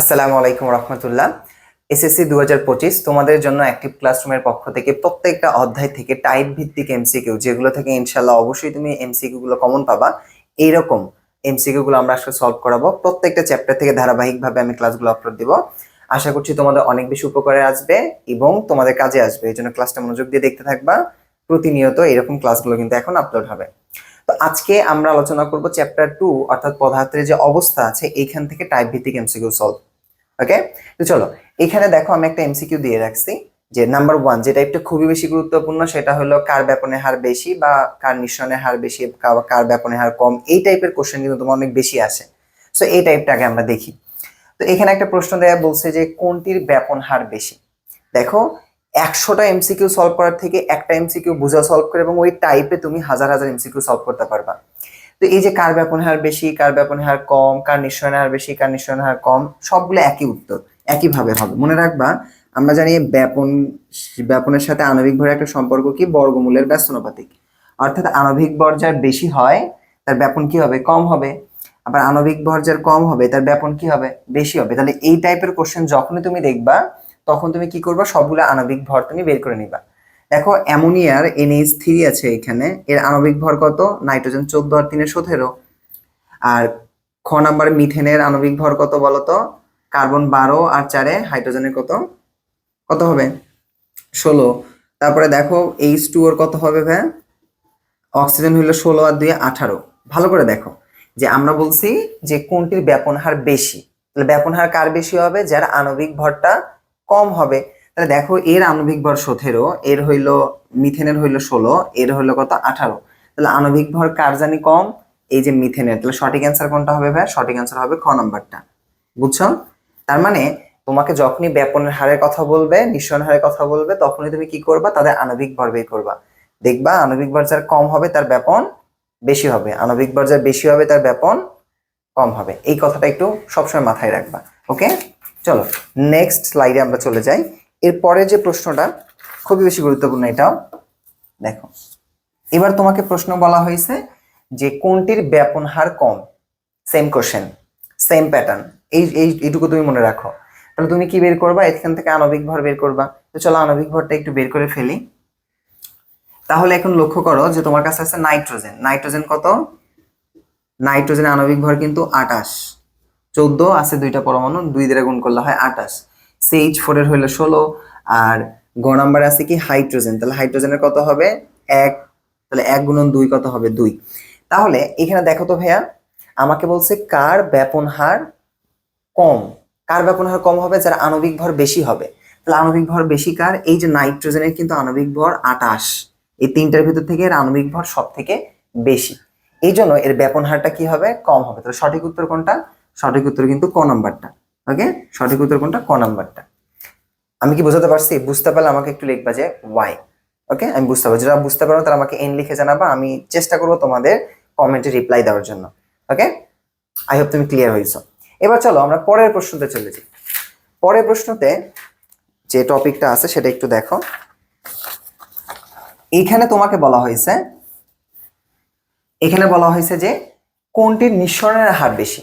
আসসালামু আলাইকুম রহমতুল্লাহ। এসএসসি দু হাজার পঁচিশ তোমাদের জন্য অ্যাক্টিভ ক্লাসরুমের পক্ষ থেকে প্রত্যেকটা অধ্যায় থেকে টাইপ ভিত্তিক এমসিকিউ যেগুলো থেকে ইনশাল্লাহ অবশ্যই তুমি এমসিকিউ গুলো কমন পাবা। এইরকম এমসিকিউ গুলো আমরা আজকে সলভ করাবো। প্রত্যেকটা চ্যাপ্টার থেকে ধারাবাহিকভাবে আমি ক্লাসগুলো আপলোড দিব। আশা করছি তোমাদের অনেক বেশি উপকারে আসবে এবং তোমাদের কাজে আসবে। এই জন্য ক্লাসটা মনোযোগ দিয়ে দেখতে থাকবা। প্রতিনিয়ত এরকম ক্লাসগুলো কিন্তু এখন আপলোড হবে। তো আজকে আমরা আলোচনা করব চ্যাপ্টার টু অর্থাৎ পদার্থের যে অবস্থা আছে, এইখান থেকে টাইপ ভিত্তিক এমসিকিউ সলভ ওকে তো চলো, এখানে দেখো আমি একটা এমসিকিউ দিয়ে রাখছি, যে নাম্বার ওয়ান যে টাইপটা খুবই বেশি গুরুত্বপূর্ণ সেটা হলো কার ব্যাপনের হার বেশি বা কার নিঃসরণের হার বেশি কার ব্যাপনের হার কম, এই টাইপের কোশ্চেন কিন্তু তোমার অনেক বেশি আসে। সো এই টাইপটাকে আমরা দেখি। তো এখানে একটা প্রশ্ন দেয়া বলছে যে কোনটির ব্যাপন হার বেশি? দেখো, একশোটা এমসিকিউ সলভ করার থেকে একটা এমসিকিউ বুঝা সলভ করে এবং ওই টাইপে তুমি হাজার হাজার এমসিকিউ সলভ করতে পারবা। তো এই যে কার ব্যাপন হার বেশি, কার ব্যাপন হার কম, কার নিঃসরণের হার বেশি, কার নিঃসরণের হার কম, সবগুলো একই উত্তর, একইভাবে হবে। মনে রাখবা, আমরা জানি ব্যাপন, ব্যাপনের সাথে আণবিক ভরের একটা সম্পর্ক কি? বর্গমূলের ব্যস্তনুপাতিক অর্থাৎ আণবিক ভর যার বেশি হয়, তার ব্যাপন কি হবে? কম হবে। আবার আণবিক ভর যার কম হবে, তার ব্যাপন কি হবে? বেশি হবে। তাহলে এই টাইপের কোশ্চেন যখনই তুমি দেখবা, তখন তুমি কি করবা? সবগুলো আণবিক ভর তুমি বের করে নিবা। দেখো, অ্যামোনিয়ার এনএইচ থ্রি আছে এখানে। এর আণবিক ভর কত? নাইট্রোজেন চোদ্দ আর তিনে সতেরো। আর খ নাম্বার মিথেনের আণবিক ভর কত বলতো? কার্বন বারো আর চারে হাইড্রোজেনের কত? কত হবে? ষোলো। তারপরে দেখো এইচ টু ওর কত হবে ভাই? অক্সিজেন হইল ষোলো আর দুই আঠারো। ভালো করে দেখো। যে আমরা বলছি যে কোনটির ব্যাপন হার বেশি। তাহলে ব্যাপন হার কার বেশি হবে? যার আণবিক ভরটা কম হবে। তাহলে দেখো, এর আণবিক ভর সতেরো, এর হইল মিথেনের হইল ষোলো, এর হইল কত? আঠারো। তাহলে আণবিক ভর কার জানি কম? এই যে মিথেনের। তাহলে সঠিক অ্যান্সার কোনটা হবে ভাই? সঠিক অ্যান্সার হবে খ নাম্বারটা। বুঝছ? তার মানে তোমাকে যখনই ব্যাপনের হারের কথা বলবে, নিঃসরণ হারের কথা বলবে, তখনই তুমি কি করবা? তাদের আণবিক ভর বের করবা। দেখবা, আণবিক ভর যার কম হবে তার ব্যাপন বেশি হবে। আণবিক ভর যার বেশি হবে তার ব্যাপন কম হবে। এই কথাটা একটু সবসময় মাথায় রাখবা। ওকে? চলো নেক্সট স্লাইডে আমরা চলে যাই। এরপরে যে প্রশ্নটা, খুবই বেশি গুরুত্বপূর্ণ এটাও। দেখো, এবার তোমাকে প্রশ্ন বলা হয়েছে যে কোনটির ব্যাপন হার কম? সেম কোশ্চেন সেম প্যাটার্ন এই এই, এইটুকু তুমি মনে রাখো। তাহলে তুমি কি বের করবা? এখান থেকে আণবিক ভর বের করবা। তো চলো আণবিক ভরটা একটু বের করে ফেলি। তাহলে এখন লক্ষ্য করো যে তোমার কাছে আছে নাইট্রোজেন। নাইট্রোজেন কত? নাইট্রোজেন আণবিক ভর কিন্তু আটাশ। চোদ্দ আছে দুইটা পরমাণু, দুই দিয়ে গুণ করলে হয় আটাশ। সিএইচ ফোর এর হইল ষোলো, আর গ নাম্বার আছে কি? হাইড্রোজেন তাহলে হাইড্রোজেনের কত হবে? এক। তাহলে এক গুণন দুই কত হবে? দুই। তাহলে এখানে দেখো তো ভাইয়া, আমাকে বলছে কার ব্যাপন হার কম? কার ব্যাপন হার কম হবে? যার আণবিক ভর বেশি হবে। তাহলে আণবিক ভর বেশি কার? এই যে নাইট্রোজেনের কিন্তু আণবিক ভর আটাশ। এই তিনটার ভিতর থেকে এর আণবিক ভর সব থেকে বেশি। এই জন্য এর ব্যাপন হারটা কি হবে? কম হবে। তাহলে সঠিক উত্তর কোনটা? সঠিক উত্তর কিন্তু ক নাম্বারটা। ওকে সঠিক উত্তর কোনটা? ক নাম্বারটা। আমি কি বুঝাতে পারছি? বুঝতে পারলে আমাকে একটু লিখবা যে ওয়াই ওকে আমি বুঝতে পারছি যারা বুঝতে পারো তারা আমাকে এন লিখে জানাবা। আমি চেষ্টা করব তোমাদের কমেন্টে রিপ্লাই দেওয়ার জন্য ওকে আই হোপ তুমি ক্লিয়ার হয়েছো। এবার চলো আমরা পরের প্রশ্নতে চলে যাই। পরের প্রশ্নতে যে টপিকটা আছে, সেটা একটু দেখো। এইখানে তোমাকে বলা হয়েছে, এখানে বলা হয়েছে যে কোনটির নিঃসরণের হার বেশি?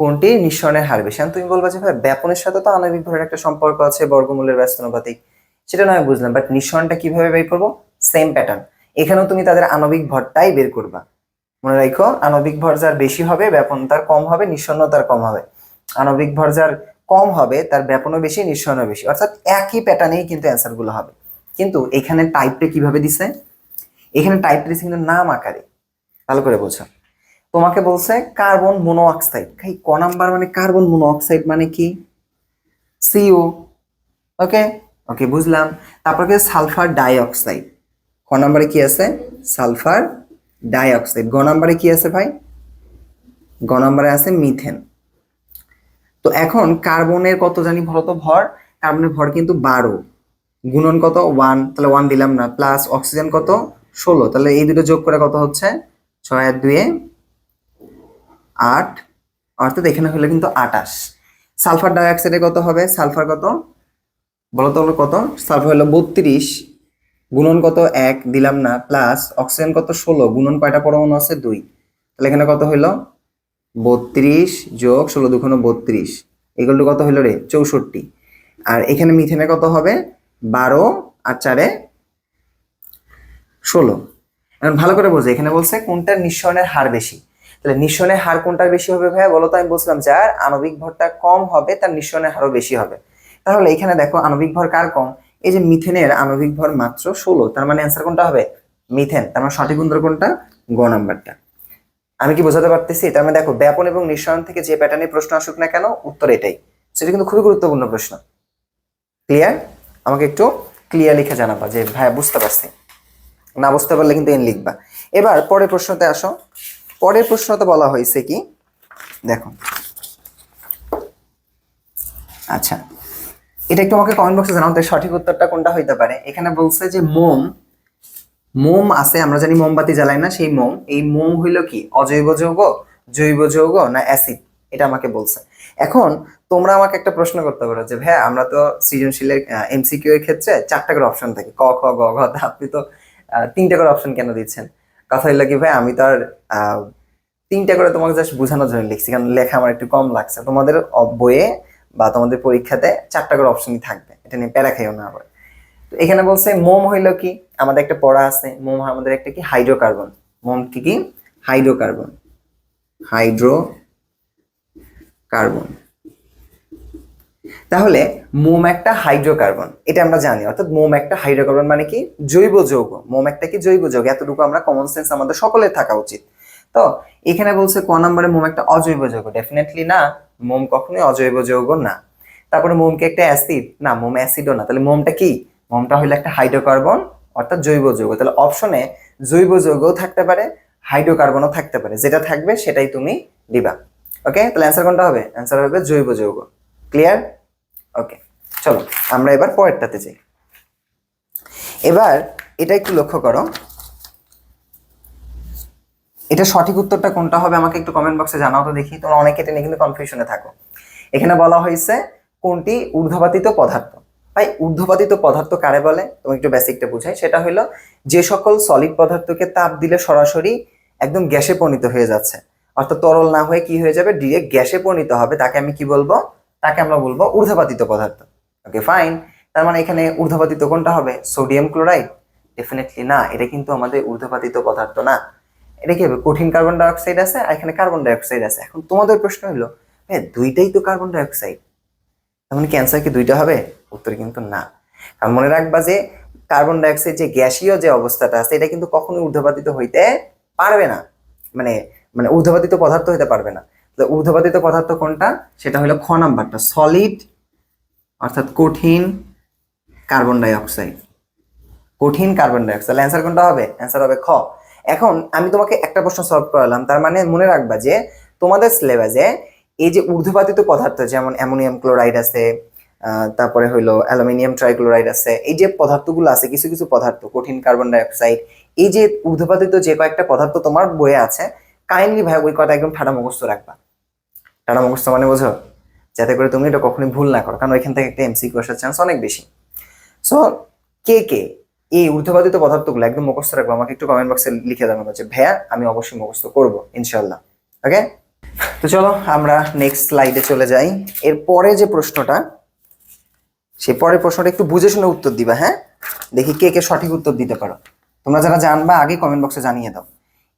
কোনটির নিঃসরণের হার বেশি। তুমি বলবা যে, ভাই, ব্যাপনের সাথে তো আণবিক ভরের একটা সম্পর্ক আছে, বর্গমূলের ব্যস্তানুপাতিক সেটা নয় বুঝলাম। বাট নিঃসরণটা কীভাবে বের করব? সেম প্যাটার্ন এখানেও তুমি তাদের আণবিক ভরটাই বের করবা। মনে রাখো, আণবিক ভর যার বেশি হবে, ব্যাপন তার কম হবে নিঃসরণ তার কম হবে। আণবিক ভর যার কম হবে, তার ব্যাপনও বেশি নিঃসরণও বেশি। অর্থাৎ একই প্যাটার্নেই কিন্তু অ্যান্সারগুলো হবে। কিন্তু এখানে টাইপটা কীভাবে দিছে? এখানে টাইপটা দিছে কিন্তু নাম আকারে। ভালো করে বোঝো। তোমাকে বলছে কার্বন মোনোঅক্সাইড। খাই, ক নাম্বার মানে কার্বন মোনোঅক্সাইড মানে কি? সিও ওকে ওকে বুঝলাম। তারপর কি সালফার ডাইঅক্সাইড? ক নাম্বারে কি আছে? Sulphur dioxide. গ নাম্বারে কি আছে ভাই? গ নাম্বারে আছে মিথেন। তো এখন কার্বনের কত জানি বলো তো ভর, কার্বনের ভর কিন্তু বারো। গুণন কত? ওয়ান। তাহলে ওয়ান দিলাম না, প্লাস অক্সিজেন কত? ষোলো। তাহলে এই দুটো যোগ করে কত হচ্ছে? ছয় আর দুয়ে আট, অর্থাৎ এখানে হলো কিন্তু আটাশ। সালফার ডাইঅক্সাইডে কত হবে? সালফার কত? বলো তো হলো কত? সালফার হলো বত্রিশ, গুণন কত এক, দিলাম না প্লাস অক্সিজেন কত ষোলো, গুণন কয়টা পরমাণু আছে দুই। তাহলে এখানে কত হইল? বত্রিশ যোগ ষোলো দুখানো বত্রিশ এগুলো কত হলো রে? চৌষট্টি। আর এখানে মিথেনে কত হবে? বারো আর চারে ষোলো। এখন ভালো করে বোঝো, এখানে বলছে কোনটার নিঃসরণের হার বেশি? তাহলে নিঃসরণের হার কোনটার বেশি হবে ভাইয়া? বলো তো, আমি বলছিলাম যার আণবিক ভরটা কম হবে, তার নিঃসরণের হারও বেশি হবে। তাহলে এখানে দেখো, আণবিক ভর কার কম? এই যে মিথেনের আণবিক ভর মাত্র ষোলো, তার মানে অ্যান্সার কোনটা হবে? মিথেন, তার মানে সঠিক উত্তর কোনটা? গ নাম্বারটা। আমি কি বোঝাতে পারতেছি? তার মানে দেখো, ব্যাপন এবং নিঃসরণ থেকে যে প্যাটার্নে প্রশ্ন আসুক না কেন, উত্তর এটাই। সেটা কিন্তু খুবই গুরুত্বপূর্ণ প্রশ্ন। ক্লিয়ার আমাকে একটু ক্লিয়ার লিখে জানাবা যে, ভাইয়া, বুঝতে পারছি। না বুঝতে পারলে কিন্তু এন লিখবা। এবার পরের প্রশ্নতে আসো। পরের প্রশ্নতে বলা হয়েছে কি? দেখো। আচ্ছা। এটা একটু আমাকে কমেন্ট বক্সে জানাও সঠিক উত্তরটা কোনটা হইতে পারে? এখানে বলছে যে মোম মোম আছে, আমরা জানি মোমবাতি জ্বালাই না, সেই মোম। এই মোম হইল কি? অজৈব যৌগ, জৈব যৌগ না অ্যাসিড? এটা আমাকে বলছে। এখন তোমরা আমাকে একটা প্রশ্ন করতে পারো যে ভাই আমরা তো সৃজনশীলের এমসিকিউ এর ক্ষেত্রে চারটা করে অপশন থাকে। ক, খ, গ, ঘ আপনি তো তিনটা করে অপশন কেন দিচ্ছেন? কথা হইল কি ভাই, আমি তো আর তিনটা করে তোমাকে জাস্ট বোঝানোর জন্য লিখছি, কারণ লেখা আমার একটু কম লাগছে। তোমাদের বইয়ে বা তোমাদের পরীক্ষাতে চারটা করে অপশনই থাকবে, এটা নিয়ে প্যারা খাইও না আবার। তো এখানে বলছে, মোম হইল কি? আমাদের একটা পড়া আছে, মোম আমাদের একটা কি? হাইড্রোকার্বন। মোম কি কি? হাইড্রোকার্বন। হাইড্রো কার্বন তাহলে মোম একটা হাইড্রোকার্বন, এটা আমরা জানি, অর্থাৎ মোম একটা হাইড্রোকার্বন মানে কি? জৈব যৌগ। মোম একটা কি জৈব যৌগ? এতটুকু আমরা কমন সেন্স আমাদের সকলের থাকা উচিত। তো এখানে বলছে ক নম্বরে মোম একটা অজৈব যৌগ। ডেফিনেটলি না, মোম কখনোই অজৈব যৌগ না। তারপরে মোম কি একটা অ্যাসিড না, মোম অ্যাসিডও না। তাহলে মোমটা কি? মোমটা হলো একটা হাইড্রোকার্বন, অর্থাৎ জৈব যৌগ। তাহলে অপশনে জৈব যৌগও থাকতে পারে, হাইড্রোকার্বনও থাকতে পারে। যেটা থাকবে সেটাই তুমি দিবা। ওকে তাহলে অ্যান্সার কোনটা হবে? অ্যান্সার হবে জৈব যৌগ। ক্লিয়ার ওকে চলো, আমরা এবার পরেরটাতে যাই। এবার এটা একটু লক্ষ্য করো। এটা সঠিক উত্তরটা কোনটা হবে আমাকে একটু কমেন্ট বক্সে জানাও তো দেখি। তোমরা অনেকে এটা নিয়ে কিন্তু কনফিউশনে থাকো। এখানে বলা হয়েছে, কোনটি ঊর্ধ্বপাতিত পদার্থ? ভাই, ঊর্ধ্বপাতিত পদার্থ কারে বলে? তুমি একটু বেসিকটা বুঝাই। সেটা হলো, যে সকল সলিড পদার্থকে তাপ দিলে সরাসরি একদম গ্যাসে পরিণত হয়ে যাচ্ছে। অর্থাৎ তরল না হয়ে কি হয়ে যাবে? ডিরেক্ট গ্যাসে পরিণত হবে। তাকে আমি কি বলব? তাকে আমরা বলব ঊর্ধ্বপাতিত পদার্থ। ওকে ফাইন তার মানে এখানে ঊর্ধ্বপাতিত কোনটা হবে? সোডিয়াম ক্লোরাইড ডেফিনেটলি না, এটা কিন্তু আমাদের ঊর্ধ্বপাতিত পদার্থ না। এটা কি হবে? কঠিন কার্বন ডাইঅক্সাইড আছে আর এখানে কার্বন ডাইঅক্সাইড আছে। এখন তোমাদের প্রশ্ন হলো হ্যাঁ দুইটাই তো কার্বন ডাইঅক্সাইড তার মানে ক্যান্সার কি দুইটা হবে? উত্তর কিন্তু না। কারণ মনে রাখবা যে কার্বন ডাইঅক্সাইড যে গ্যাসীয় যে অবস্থাটা আছে, এটা কিন্তু কখনোই ঊর্ধ্বপাতিত হইতে পারবে না। মানে মানে ঊর্ধ্বপাতিত পদার্থ হইতে পারবে না। তো ঊর্ধ্বপাতিত পদার্থ কোনটা? সেটা হলো খ নাম্বারটা। সলিড অর্থাৎ কঠিন কার্বন ডাইঅক্সাইড কঠিন কার্বন ডাইঅক্সাইড অ্যান্সার কোনটা হবে? অ্যান্সার হবে খ। এখন আমি তোমাকে একটা প্রশ্ন সলভ করালাম। তার মানে মনে রাখবা যে তোমাদের সিলেবাসে এই যে ঊর্ধ্বপাতিত পদার্থ, যেমন অ্যামোনিয়াম ক্লোরাইড আছে তারপরে হইল অ্যালুমিনিয়াম ট্রাইক্লোরাইড আছে, এই যে পদার্থগুলো আছে, কিছু কিছু পদার্থ, কঠিন কার্বন ডাইঅক্সাইড এই যে ঊর্ধ্বপাতিত যে কয়েকটা পদার্থ তোমার বইয়ে আছে কাইন্ডলি ভাই ওই কথা একদম ঠাডা মুখস্থ রাখবা। ঠাডা মুখস্থ মানে বোঝো? যাতে করে তুমি এটা কখনোই ভুল না করো। কারণ ওইখান থেকে একটা এমসিকিউ আসার চান্স অনেক বেশি। সো কে কে? এই ঊর্ধ্বপাতিত পদার্থগুলো একদম মুখস্থ রাখব। আমাকে একটু কমেন্ট বক্সে লিখে জানাব যে, ভাইয়া, আমি অবশ্যই মুখস্থ করব ইনশাল্লাহ ওকে তো চলো, আমরা নেক্সট স্লাইডে চলে যাই। এর পরে যে প্রশ্নটা সেই পরের প্রশ্নটা একটু বুঝে শুনে উত্তর দিবা হ্যাঁ? দেখি কে কে সঠিক উত্তর দিতে পারো। তোমরা যারা জানবা, আগে কমেন্ট বক্সে জানিয়ে দাও।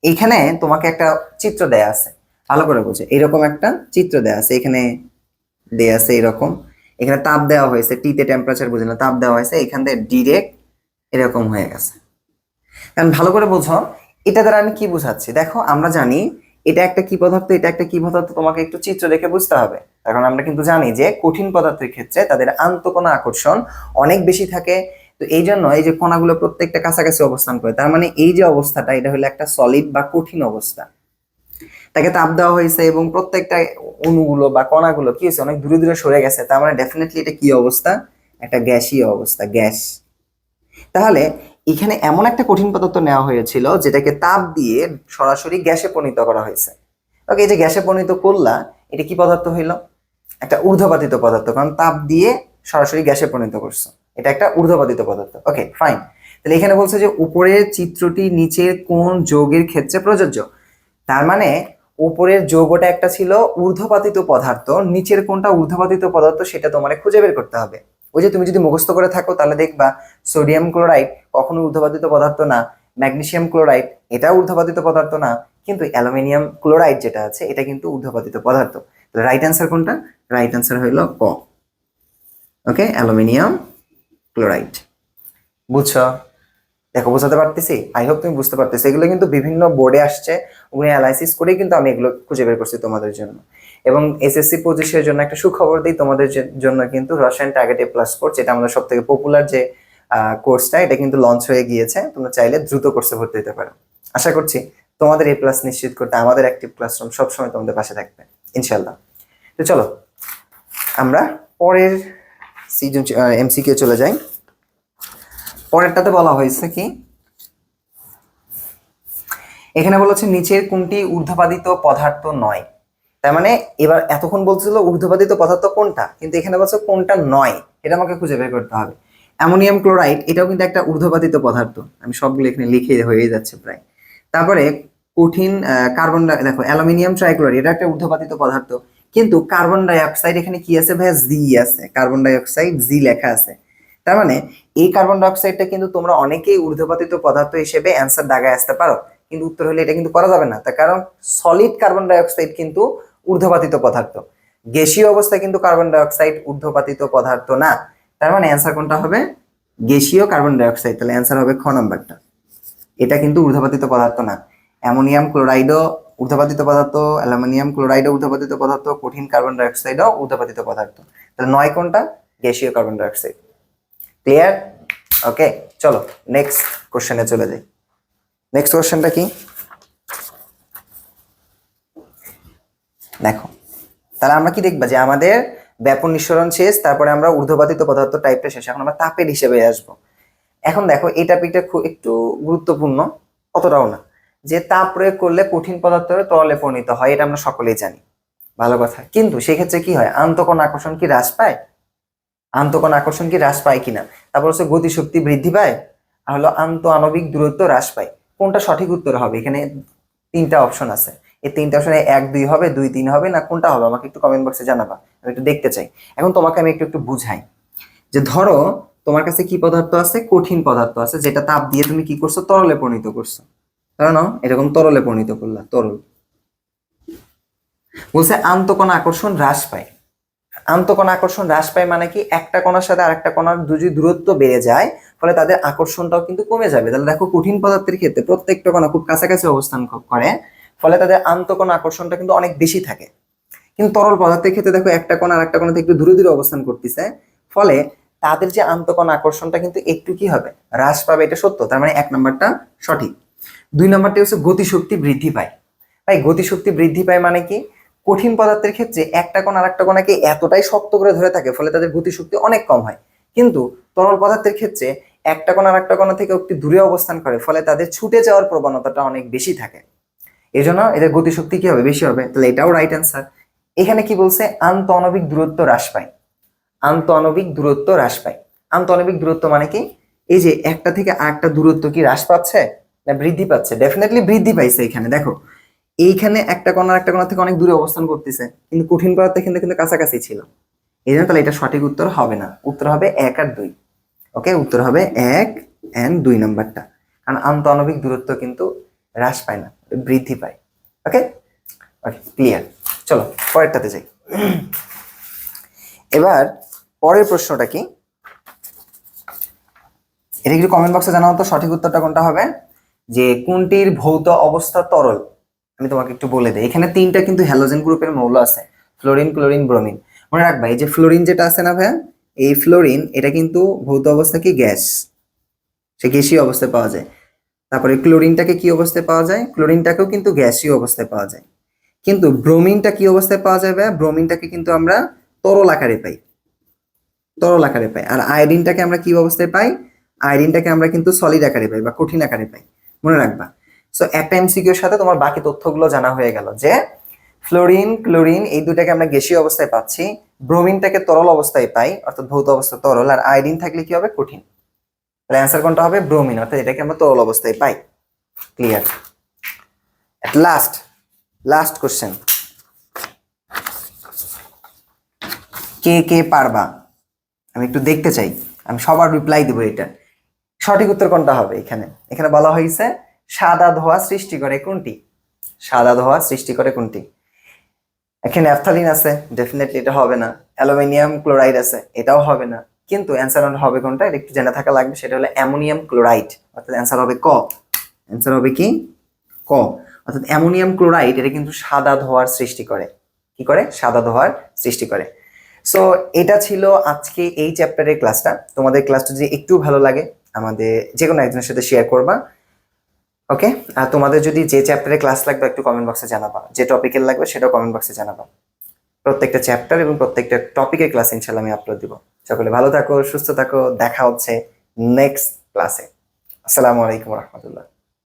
এইখানে তোমাকে একটা চিত্র দেয়া আছে। ভালো করে বুঝে। এরকম একটা চিত্র দেয়া আছে। এখানে দেয়া আছে এরকম। এখানে তাপ দেওয়া হয়েছে। টিতে টেম্পারেচার বুঝে না তাপ দেওয়া হয়েছে। এখান থেকে ডিরেক্ট এরকম হয়ে গেছে। কারণ ভালো করে বোঝো। এটা দ্বারা আমি কি বুঝাচ্ছি? দেখো, আমরা জানি এটা একটা কি পদার্থ, এটা একটা কি পদার্থ, তোমাকে একটু চিত্র দেখে বুঝতে হবে। কারণ আমরা কিন্তু জানি যে কঠিন পদার্থের ক্ষেত্রে তাদের আন্তঃকোণা আকর্ষণ অনেক বেশি থাকে। তো এই জন্য এই যে কণাগুলো প্রত্যেকটা কাছাকাছি অবস্থান করে, তার মানে এই যে অবস্থাটা, এটা হলো একটা সলিড বা কঠিন অবস্থা। তাকে তাপ দেওয়া হয়েছে এবং প্রত্যেকটা অণুগুলো বা কণাগুলো কি হয়েছে, অনেক দূরে দূরে সরে গেছে, তার মানে ডেফিনেটলি এটা কি অবস্থা? একটা গ্যাসীয় অবস্থা, গ্যাস। তাহলে এখানে এমন একটা কঠিন পদার্থ নেওয়া হয়েছিল যেটাকে তাপ দিয়ে সরাসরি গ্যাসে পরিণত করা হয়েছে। ওকে এই যে গ্যাসে পরিণত করলা, এটা কি পদার্থ হইল? একটা ঊর্ধ্বপাতিত পদার্থ, কারণ তাপ দিয়ে সরাসরি গ্যাসে পরিণত করছ। এটা একটা ঊর্ধ্বপাতিত পদার্থ। ওকে ফাইন তাহলে এখানে বলছে যে উপরের চিত্রটি নিচের কোন যোগের ক্ষেত্রে প্রযোজ্য? তার মানে উপরের যৌগটা একটা ছিল ঊর্ধ্বপাতিত পদার্থ, নিচের কোনটা ঊর্ধ্বপাতিত পদার্থ সেটা তোমার খুঁজে বের করতে হবে। ওই যে তুমি যদি মুখস্থ করে থাকো তাহলে দেখবা সোডিয়াম ক্লোরাইড কখনো ঊর্ধ্বপাতিত পদার্থ না ম্যাগনেশিয়াম ক্লোরাইড এটা ঊর্ধ্বপাতিত পদার্থ না, কিন্তু অ্যালুমিনিয়াম ক্লোরাইড যেটা আছে এটা কিন্তু ঊর্ধ্বপাতিত পদার্থ। তাহলে রাইট অ্যান্সার কোনটা? রাইট অ্যান্সার হইল ক। Okay aluminium chloride. বুঝছ? দেখো, বোঝাতে পারতেছি? আই হোপ তুমি বুঝতে পারতেছো। এগুলো কিন্তু বিভিন্ন বোর্ডে আসছে। ওগুলো অ্যানালাইসিস করেই কিন্তু আমি এগুলো খুঁজে বের করছি তোমাদের জন্য। এবং এসএসসি পজিশনের জন্য একটা সুখবর দিই তোমাদের জন্য কিন্তু রসায়ন টার্গেট এ প্লাস কোর্স যেটা আমাদের সব থেকে পপুলার যে কোর্সটা এটা কিন্তু লঞ্চ হয়ে গিয়েছে। তোমরা চাইলে দ্রুত কোর্সে ভর্তি হতে পারো। আশা করছি তোমাদের এই প্লাস নিশ্চিত করতে আমাদের অ্যাক্টিভ ক্লাসরুম সবসময় তোমাদের পাশে থাকবে। ইনশাল্লাহ তো চলো, আমরা পরের সিজন এমসি এমসিকিউ চলে যাই। পরেরটাতে বলা হয়েছে কি? এখানে বলেছে নিচের কোনটি ঊর্ধ্বপাদিত পদার্থ নয়। তার মানে এবার এতক্ষণ বলছিল ঊর্ধ্বপাদিত পদার্থ কোনটা? কিন্তু এখানে বলছে কোনটা নয়। এটা আমাকে খুঁজে বের করতে হবে। অ্যামোনিয়াম ক্লোরাইড, এটাও কিন্তু একটা ঊর্ধ্বপাদিত পদার্থ। আমি সবগুলো এখানে লিখে হয়ে যাচ্ছে প্রায়। তারপরে কঠিন কার্বন দেখো, অ্যালুমিনিয়াম ট্রাইক্লোরাইড, এটা একটা ঊর্ধ্বপাতিত পদার্থ। কিন্তু কার্বন ডাইঅক্সাইড এখানে কি আছে ভাইয়া? জি আছে। কার্বন ডাইঅক্সাইড, জি লেখা আছে। তার মানে এই কার্বন ডাইঅক্সাইডটা কিন্তু তোমরা অনেকেই ঊর্ধ্বপাতিত পদার্থ হিসেবে অ্যান্সার দাগায় আসতে পারো। কিন্তু উত্তর হলে এটা কিন্তু করা যাবে না। তার কারণ সলিড কার্বন ডাইঅক্সাইড কিন্তু ঊর্ধ্বপাতিত পদার্থ। গ্যাসীয় অবস্থায় কিন্তু কার্বন ডাইঅক্সাইড ঊর্ধ্বপাতিত পদার্থ না। তার মানে অ্যান্সার কোনটা হবে? গ্যাসীয় কার্বন ডাইঅক্সাইড তাহলে অ্যান্সার হবে খ নাম্বারটা। এটা কিন্তু ঊর্ধ্বপাতিত পদার্থ না। অ্যামোনিয়াম ক্লোরাইডও ঊর্ধ্বপাতিত পদার্থ, অ্যালুমিনিয়াম ক্লোরাইডও ঊর্ধ্বপাতিত পদার্থ, কঠিন কার্বন ডাইঅক্সাইডও ঊর্ধ্বপাতিত পদার্থ। তাহলে নয় কোনটা? গ্যাসীয় কার্বন ডাইঅক্সাইড ক্লিয়ার ওকে চলো নেক্সট কোশ্চেনে চলে যাই। নেক্সট কোশ্চেনটা কি? দেখো, তাহলে আমরা কি দেখবা যে আমাদের ব্যাপন নিঃসরণ শেষ, তারপরে আমরা ঊর্ধ্বপাতিত পদার্থ টাইপটা শেষ, এখন আমরা তাপের হিসেবে আসব। এখন দেখো, এই টপিকটা খুব একটু গুরুত্বপূর্ণ, অতটাও না। যে তাপ প্রয়োগ করলে কঠিন পদার্থ তরলে পরিণত হয়, এটা আমরা সকলেই জানি, ভালো কথা। কিন্তু সেক্ষেত্রে কি হয়? আন্তকণ আকর্ষণ কি হ্রাস পায়? আন্তকণ আকর্ষণ কি হ্রাস পায় কিনা? তারপর হচ্ছে গতিশক্তি বৃদ্ধি পায় আর হলো আন্ত আণবিক দূরত্ব হ্রাস পায়। কোনটা সঠিক উত্তর হবে? এখানে তিনটা অপশন আছে। এই তিনটা অপশনে এক, দুই হবে, দুই, তিন হবে না কোনটা হবে? আমাকে একটু কমেন্ট বক্সে জানাবা, আমি একটু দেখতে চাই। এখন তোমাকে আমি একটু একটু বুঝাই যে ধরো তোমার কাছে কি পদার্থ আছে? কঠিন পদার্থ আছে, যেটা তাপ দিয়ে তুমি কি করছ? তরলে পরিণত করছ। কারণ এরকম তরলে পরিণত করলা, তরল। বলছে আন্তকণ আকর্ষণ হ্রাস পায়। আন্তকণ আকর্ষণ হ্রাস পায় মানে কি একটা কণার সাথে আরেকটা কণার যদি দূরত্ব বেড়ে যায়, ফলে তাদের আকর্ষণটাও কিন্তু কমে যাবে। তাহলে দেখো কঠিন পদার্থের ক্ষেত্রে প্রত্যেকটা কণা খুব কাছাকাছি অবস্থান করে, ফলে তাদের আন্তকণ আকর্ষণটা কিন্তু অনেক বেশি থাকে। কিন্তু তরল পদার্থের ক্ষেত্রে দেখো একটা কণা আরেকটা কণা থেকে একটু দূরে দূরে অবস্থান করতেছে, ফলে তাদের যে আন্তকণ আকর্ষণটা কিন্তু একটু কি হবে? হ্রাস পাবে, এটা সত্য। তার মানে এক নম্বরটা সঠিক। দুই নম্বরটি হচ্ছে গতিশক্তি বৃদ্ধি পায়। তাই গতিশক্তি বৃদ্ধি পায় মানে কি? কঠিন পদার্থের ক্ষেত্রে একটা কোণ আর একটা কোণাকে এতটাই শক্ত করে ধরে থাকে, ফলে তাদের গতিশক্তি অনেক কম হয়। কিন্তু তরল পদার্থের ক্ষেত্রে একটা কোণ আর একটা কোণা থেকে একটু দূরে অবস্থান করে, ফলে তাদের ছুটে যাওয়ার প্রবণতাটা অনেক বেশি থাকে। এই জন্য এদের গতিশক্তি কি হবে? বেশি হবে। তাহলে এটাও রাইট অ্যান্সার এখানে কি বলছে? আন্ত আণবিক দূরত্ব হ্রাস পায়। আন্ত আণবিক দূরত্ব হ্রাস পায়। আন্ত আণবিক দূরত্ব মানে কি? এই যে একটা থেকে আরেকটা দূরত্ব কি হ্রাস পাচ্ছে? না বৃদ্ধি পাচ্ছে? ডেফিনেটলি বৃদ্ধি পাইছে এখানে। দেখো এইখানে একটা কোণা একটা কোণা থেকে অনেক দূরে অবস্থান করতেছে। কিন্তু কঠিন পদার্থ কিন্তু কিন্তু কাছাকাছি ছিল। এই জন্য তাহলে এটা সঠিক উত্তর হবে না। উত্তর হবে এক আর দুই। ওকে? উত্তর হবে এক অ্যান্ড দুই নাম্বারটা। কারণ আন্ত আণবিক দূরত্ব কিন্তু হ্রাস পায় না, বৃদ্ধি পায়। ওকে? ওকে ক্লিয়ার চলো, পরেরটাতে যাই। এবার পরের প্রশ্নটা কি? এটা একটু কমেন্ট বক্সে জানাও তো সঠিক উত্তরটা কোনটা হবে? যে কোনটির ভৌত অবস্থা তরল? আমি তোমাকে একটু বলে দিই। এখানে তিনটা কিন্তু হ্যালোজেন গ্রুপের মৌল আছে ফ্লোরিন ক্লোরিন ব্রোমিন মনে রাখবা, এই যে ফ্লোরিন যেটা আছে না ভাইয়া, এই ফ্লোরিন এটা কিন্তু ভৌত অবস্থা কি গ্যাস, সে গ্যাসীয় অবস্থায় পাওয়া যায়। তারপরে ক্লোরিনটাকে কি অবস্থায় পাওয়া যায়? ক্লোরিনটাকেও কিন্তু গ্যাসীয় অবস্থায় পাওয়া যায়। কিন্তু ব্রোমিনটা কি অবস্থায় পাওয়া যায় ভাইয়া? ব্রোমিনটাকে কিন্তু আমরা তরল আকারে পাই। তরল আকারে পাই। আর আয়োডিনটাকে আমরা কি অবস্থায় পাই? আয়োডিনটাকে আমরা কিন্তু সলিড আকারে পাই বা কঠিন আকারে পাই। মনে রাখবা সো এমসিকিউর সাথে তোমার বাকি তথ্যগুলো জানা হয়ে গেল যে ফ্লোরিন ক্লোরিন এই দুটাকে আমরা গ্যাসীয় অবস্থায় পাচ্ছি। ব্রোমিনটাকে তরল অবস্থায় পাই, অর্থাৎ ভৌত অবস্থা তরল। আর আয়োডিন থাকলে কি হবে? কঠিন। তাহলে অ্যান্সার কোনটা হবে? ব্রোমিন অর্থাৎ এটাকে আমরা তরল অবস্থায় পাই। Clear at last last question কে কে পারবা? আমি একটু দেখতে চাই। আমি সবার রিপ্লাই দেবো এটা। সঠিক উত্তর কোনটা হবে এখানে? এখানে বলা হয়েছে সাদা ধোয়া সৃষ্টি করে কোনটি? সাদা ধোয়া সৃষ্টি করে কোনটি? এখানে অ্যাফথালিন আছে ডেফিনেটলি এটা হবে না। অ্যালুমিনিয়াম ক্লোরাইড আছে, এটাও হবে না। কিন্তু অ্যান্সার হবে কোনটা? এটা একটু জেনে থাকা লাগবে, সেটা হলো অ্যামোনিয়াম ক্লোরাইড। অর্থাৎ অ্যান্সার হবে ক? অ্যান্সার হবে কি? ক। অর্থাৎ অ্যামোনিয়াম ক্লোরাইড, এটা কিন্তু সাদা ধোয়ার সৃষ্টি করে। কি করে? সাদা ধোয়ার সৃষ্টি করে। সো এটা ছিল আজকে এই চ্যাপ্টারের ক্লাসটা তোমাদের ক্লাসটা যদি একটু ভালো লাগে, আমাদের যে কোনো একজনের সাথে শেয়ার করবা। ওকে আর তোমাদের যদি যে চ্যাপ্টারে ক্লাস লাগবে, একটু কমেন্ট বক্সে জানাবা। যে টপিকের লাগবে, সেটাও কমেন্ট বক্সে জানাবা। প্রত্যেকটা চ্যাপ্টার এবং প্রত্যেকটা টপিকের ক্লাস ইনশাল্লাহ আমি আপলোড দিব। সকলে ভালো থাকো, সুস্থ থাকো, দেখা হচ্ছে নেক্সট ক্লাসে আসসালামু আলাইকুম রহমতুল্লাহ।